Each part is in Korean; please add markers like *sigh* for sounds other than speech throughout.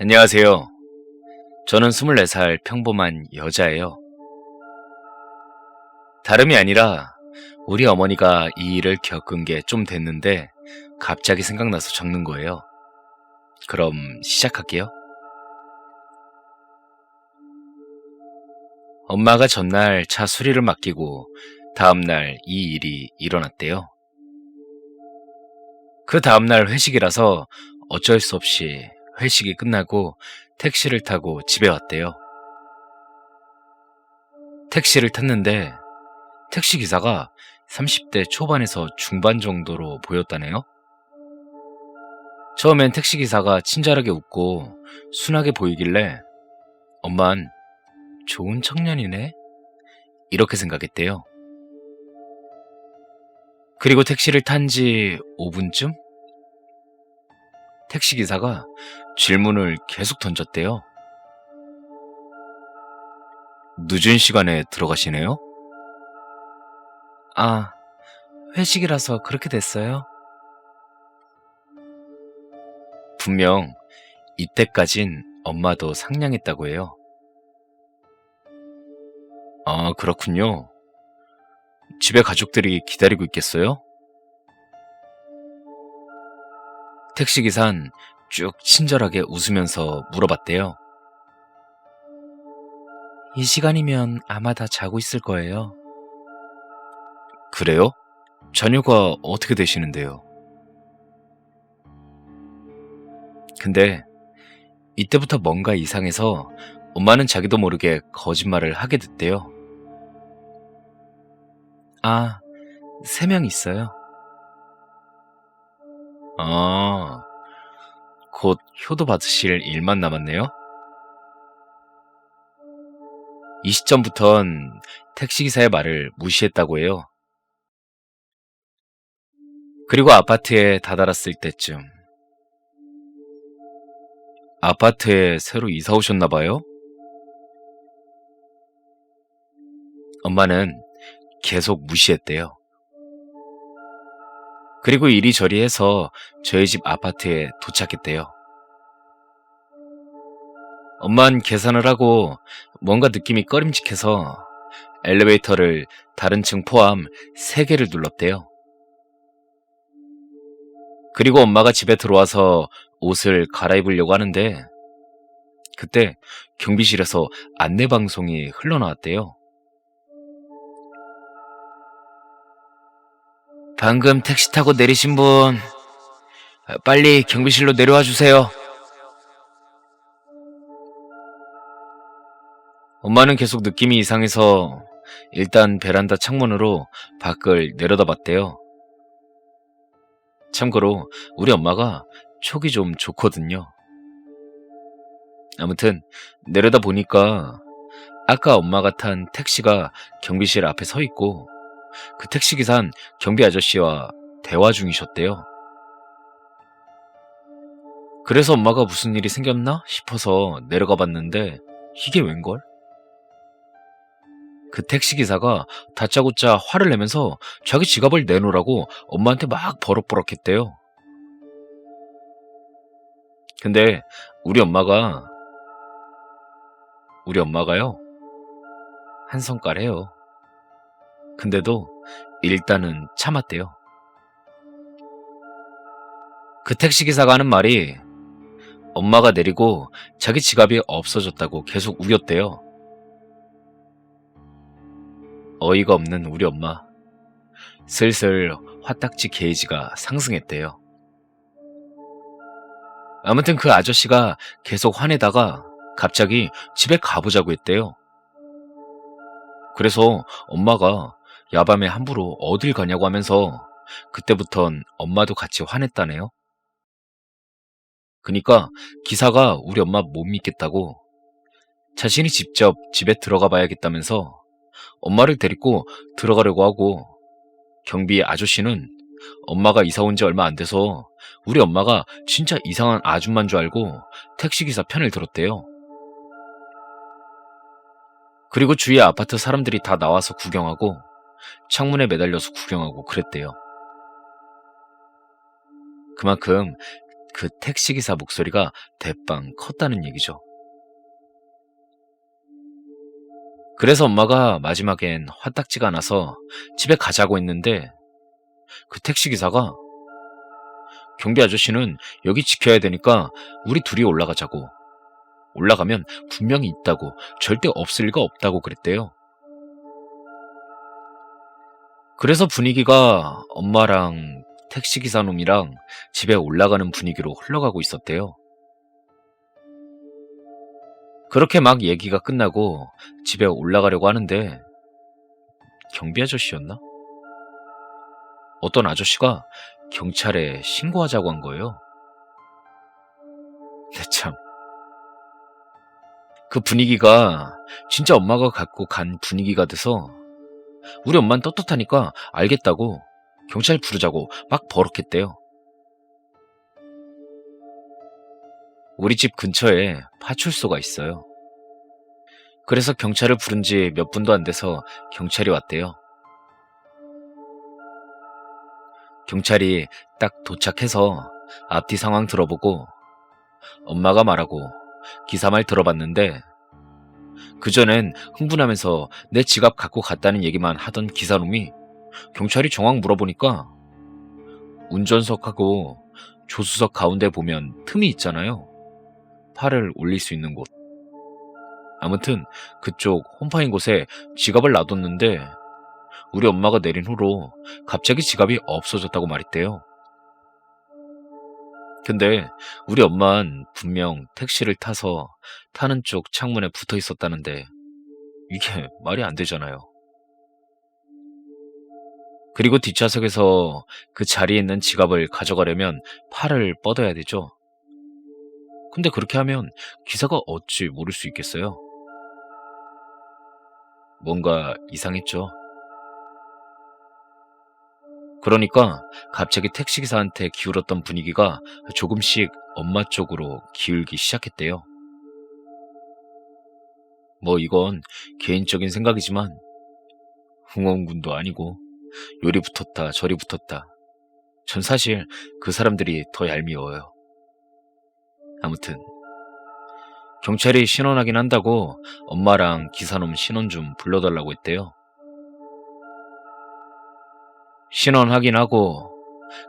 안녕하세요. 저는 24살 평범한 여자예요. 다름이 아니라 우리 어머니가 이 일을 겪은 게 좀 됐는데 갑자기 생각나서 적는 거예요. 그럼 시작할게요. 엄마가 전날 차 수리를 맡기고 다음날 이 일이 일어났대요. 그 다음날 회식이라서 어쩔 수 없이 회식이 끝나고 택시를 타고 집에 왔대요. 택시를 탔는데 택시 기사가 30대 초반에서 중반 정도로 보였다네요. 처음엔 택시 기사가 친절하게 웃고 순하게 보이길래 엄만 좋은 청년이네? 이렇게 생각했대요. 그리고 택시를 탄 지 5분쯤? 택시기사가 질문을 계속 던졌대요. 늦은 시간에 들어가시네요? 아, 회식이라서 그렇게 됐어요. 분명 이때까진 엄마도 상냥했다고 해요. 아, 그렇군요. 집에 가족들이 기다리고 있겠어요? 택시기사는 쭉 친절하게 웃으면서 물어봤대요. 이 시간이면 아마 다 자고 있을 거예요. 그래요? 자녀가 어떻게 되시는데요? 근데 이때부터 뭔가 이상해서 엄마는 자기도 모르게 거짓말을 하게 됐대요. 아, 세 명 있어요. 아, 곧 효도 받으실 일만 남았네요? 이 시점부턴 택시기사의 말을 무시했다고 해요. 그리고 아파트에 다다랐을 때쯤. 아파트에 새로 이사 오셨나 봐요? 엄마는 계속 무시했대요. 그리고 이리저리 해서 저희 집 아파트에 도착했대요. 엄만 계산을 하고 뭔가 느낌이 꺼림직해서 엘리베이터를 다른 층 포함 3개를 눌렀대요. 그리고 엄마가 집에 들어와서 옷을 갈아입으려고 하는데 그때 경비실에서 안내방송이 흘러나왔대요. 방금 택시 타고 내리신 분, 빨리 경비실로 내려와 주세요. 엄마는 계속 느낌이 이상해서 일단 베란다 창문으로 밖을 내려다 봤대요. 참고로 우리 엄마가 촉이 좀 좋거든요. 아무튼 내려다 보니까 아까 엄마가 탄 택시가 경비실 앞에 서 있고 그 택시기사는 경비 아저씨와 대화 중이셨대요. 그래서 엄마가 무슨 일이 생겼나 싶어서 내려가 봤는데 이게 웬걸? 그 택시기사가 다짜고짜 화를 내면서 자기 지갑을 내놓으라고 엄마한테 막 버럭버럭했대요. 근데 우리 엄마가 우리 엄마가요 한 성깔 해요. 근데도 일단은 참았대요. 그 택시기사가 하는 말이 엄마가 내리고 자기 지갑이 없어졌다고 계속 우겼대요. 어이가 없는 우리 엄마. 슬슬 화딱지 게이지가 상승했대요. 아무튼 그 아저씨가 계속 화내다가 갑자기 집에 가보자고 했대요. 그래서 엄마가 야밤에 함부로 어딜 가냐고 하면서 그때부턴 엄마도 같이 화냈다네요. 그니까 기사가 우리 엄마 못 믿겠다고 자신이 직접 집에 들어가 봐야겠다면서 엄마를 데리고 들어가려고 하고 경비 아저씨는 엄마가 이사 온 지 얼마 안 돼서 우리 엄마가 진짜 이상한 아줌마인 줄 알고 택시기사 편을 들었대요. 그리고 주위 아파트 사람들이 다 나와서 구경하고 창문에 매달려서 구경하고 그랬대요. 그만큼 그 택시기사 목소리가 대빵 컸다는 얘기죠. 그래서 엄마가 마지막엔 화딱지가 나서 집에 가자고 했는데 그 택시기사가 경비 아저씨는 여기 지켜야 되니까 우리 둘이 올라가자고. 올라가면 분명히 있다고 절대 없을 리가 없다고 그랬대요. 그래서 분위기가 엄마랑 택시기사 놈이랑 집에 올라가는 분위기로 흘러가고 있었대요. 그렇게 막 얘기가 끝나고 집에 올라가려고 하는데 경비 아저씨였나? 어떤 아저씨가 경찰에 신고하자고 한 거예요. 네, 참. 그 분위기가 진짜 엄마가 갖고 간 분위기가 돼서 우리 엄마는 떳떳하니까 알겠다고 경찰 부르자고 막 버럭했대요. 우리 집 근처에 파출소가 있어요. 그래서 경찰을 부른 지 몇 분도 안 돼서 경찰이 왔대요. 경찰이 딱 도착해서 앞뒤 상황 들어보고 엄마가 말하고 기사 말 들어봤는데 그전엔 흥분하면서 내 지갑 갖고 갔다는 얘기만 하던 기사놈이 경찰이 정황 물어보니까 운전석하고 조수석 가운데 보면 틈이 있잖아요. 팔을 올릴 수 있는 곳. 아무튼 그쪽 홈파인 곳에 지갑을 놔뒀는데 우리 엄마가 내린 후로 갑자기 지갑이 없어졌다고 말했대요. 근데 우리 엄만 분명 택시를 타서 타는 쪽 창문에 붙어 있었다는데 이게 *laughs* 말이 안 되잖아요. 그리고 뒷좌석에서 그 자리에 있는 지갑을 가져가려면 팔을 뻗어야 되죠. 근데 그렇게 하면 기사가 어찌 모를 수 있겠어요? 뭔가 이상했죠. 그러니까 갑자기 택시기사한테 기울었던 분위기가 조금씩 엄마 쪽으로 기울기 시작했대요. 뭐 이건 개인적인 생각이지만 흥원군도 아니고 요리 붙었다 저리 붙었다. 전 사실 그 사람들이 더 얄미워요. 아무튼 경찰이 신원 확인한다고 엄마랑 기사놈 신원 좀 불러달라고 했대요. 신원 확인하고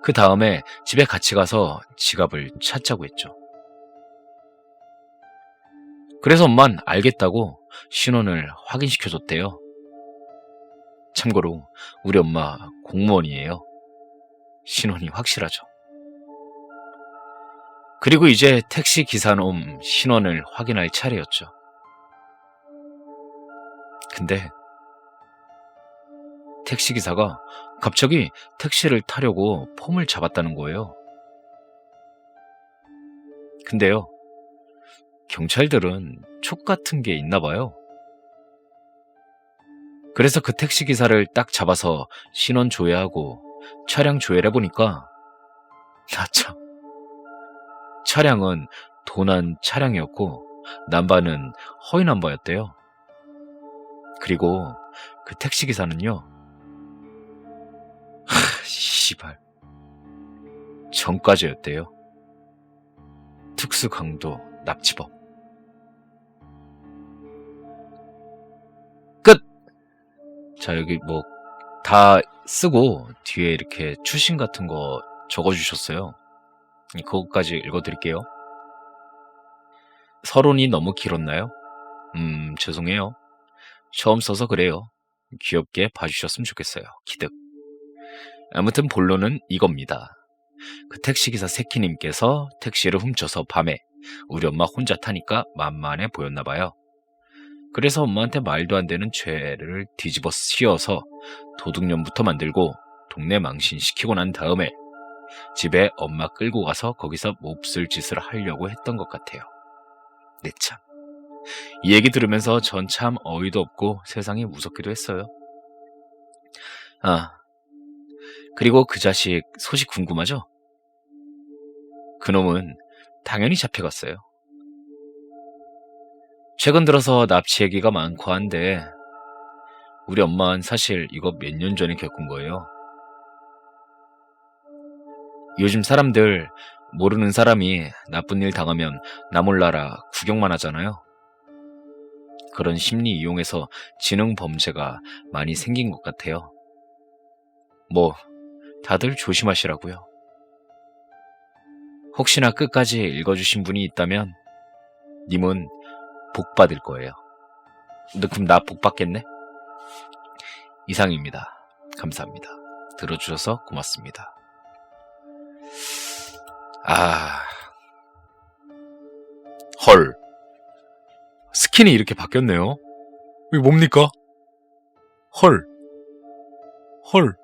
그 다음에 집에 같이 가서 지갑을 찾자고 했죠. 그래서 엄만 알겠다고 신원을 확인시켜줬대요. 참고로 우리 엄마 공무원이에요. 신원이 확실하죠. 그리고 이제 택시 기사놈 신원을 확인할 차례였죠. 근데 택시 기사가 갑자기 택시를 타려고 폼을 잡았다는 거예요. 근데요, 경찰들은 촉 같은 게 있나 봐요. 그래서 그 택시 기사를 딱 잡아서 신원 조회하고 차량 조회를 해보니까, *laughs* 나 참. 차량은 도난 차량이었고, 남바는 허위 남바였대요. 그리고 그 택시 기사는요, 씨발. 전과제였대요. 특수강도 납치범. 끝! 자, 여기 뭐, 다 쓰고 뒤에 이렇게 추신 같은 거 적어주셨어요. 그것까지 읽어드릴게요. 서론이 너무 길었나요? 음, 죄송해요. 처음 써서 그래요. 귀엽게 봐주셨으면 좋겠어요. 기득. 아무튼 본론은 이겁니다. 그 택시기사 세키님께서 택시를 훔쳐서 밤에 우리 엄마 혼자 타니까 만만해 보였나 봐요. 그래서 엄마한테 말도 안 되는 죄를 뒤집어 씌워서 도둑년부터 만들고 동네 망신시키고 난 다음에 집에 엄마 끌고 가서 거기서 몹쓸 짓을 하려고 했던 것 같아요. 네 참. 이 얘기 들으면서 전 참 어이도 없고 세상이 무섭기도 했어요. 아, 그리고 그 자식 소식 궁금하죠? 그놈은 당연히 잡혀갔어요. 최근 들어서 납치 얘기가 많고 한데 우리 엄마는 사실 이거 몇 년 전에 겪은 거예요. 요즘 사람들 모르는 사람이 나쁜 일 당하면 나 몰라라 구경만 하잖아요. 그런 심리 이용해서 지능 범죄가 많이 생긴 것 같아요. 뭐 다들 조심하시라고요. 혹시나 끝까지 읽어주신 분이 있다면 님은 복 받을 거예요. 근데 그럼 나 복 받겠네? 이상입니다. 감사합니다. 들어주셔서 고맙습니다. 아, 헐. 스킨이 이렇게 바뀌었네요. 이게 뭡니까? 헐. 헐.